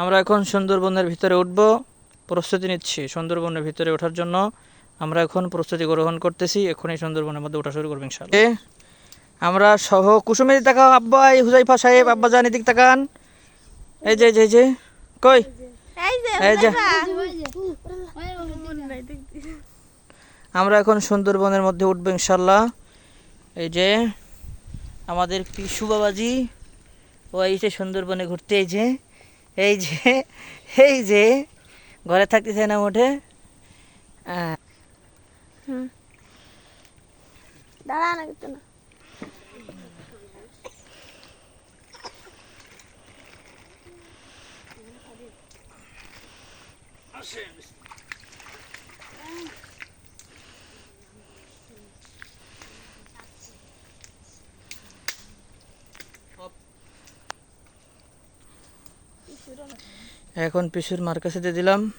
আমরা এখন সুন্দরবনের ভিতরে উঠব। প্রস্তুতি নিচ্ছি। সুন্দরবনের ভিতরে ওঠার জন্য আমরা এখন প্রস্তুতি গ্রহণ করতেছি। এখনই সুন্দরবনের মধ্যে ওঠা শুরু করব ইনশাল্লাহ আমরা সহ কুসুমের দিক তাকাও। আব্বা এই হুজাইফা সাহেব আব্বা জান এদিক তাকান। এই যে এই যে, যে। কই? এই যে এই যে। আমরা এখন সুন্দরবনের মধ্যে উঠবো ইনশাল্লাহ এই যে আমাদের পিসু বাবাজি ও এই যে সুন্দরবনে ঘুরতে এই যে। এই যে এই যে ঘরে থাকতেছে না আহ, দাঁড়া না কিন্তু না। এখন পিসুর মার কাছে দিয়ে দিলাম।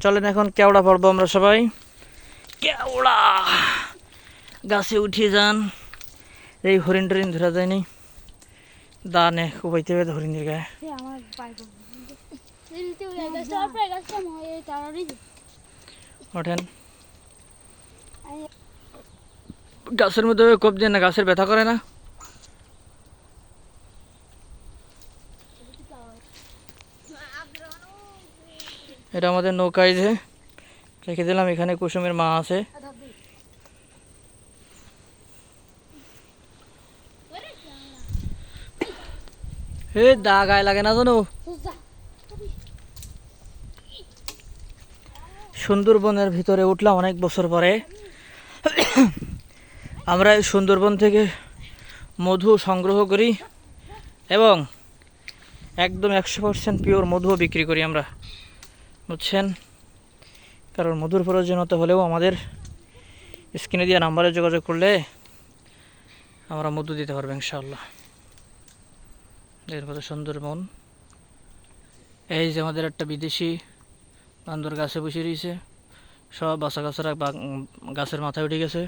চলেন এখন কেওড়া পড়ব আমরা সবাই। কেওড়া! গাছে উঠিয়ে যান। এই হরিণ টরিণ ধরা যায়নি। দানে কুবাইতে হবে হরিণের গায়ে। ওঠেন। গাছের মধ্যে কোপ দিয়ে না গাছের ব্যথা করে না? এটা আমাদের নৌকায় যে রেখে দিলাম, এখানে কুসুমের মা আছে। দা গায়ে লাগে না জানো? সুন্দরবনের ভিতরে উঠলাম অনেক বছর পরে। আমরা সুন্দরবন থেকে মধু সংগ্রহ করি এবং একদম একশো পার্সেন্ট পিওর মধুও বিক্রি করি আমরা। বুঝছেন? কারণ মধুর প্রয়োজনীয়তা হলেও আমাদের স্ক্রিনে দিয়ে নাম্বারে যোগাযোগ করলে আমরা মধু দিতে পারব ইনশাল্লাহ এর কত সুন্দরবন এই যে আমাদের একটা বিদেশি বান্দর গাছে বসে রয়েছে। সব বাসা গাছেরা গাছের মাথায় উঠে গেছে।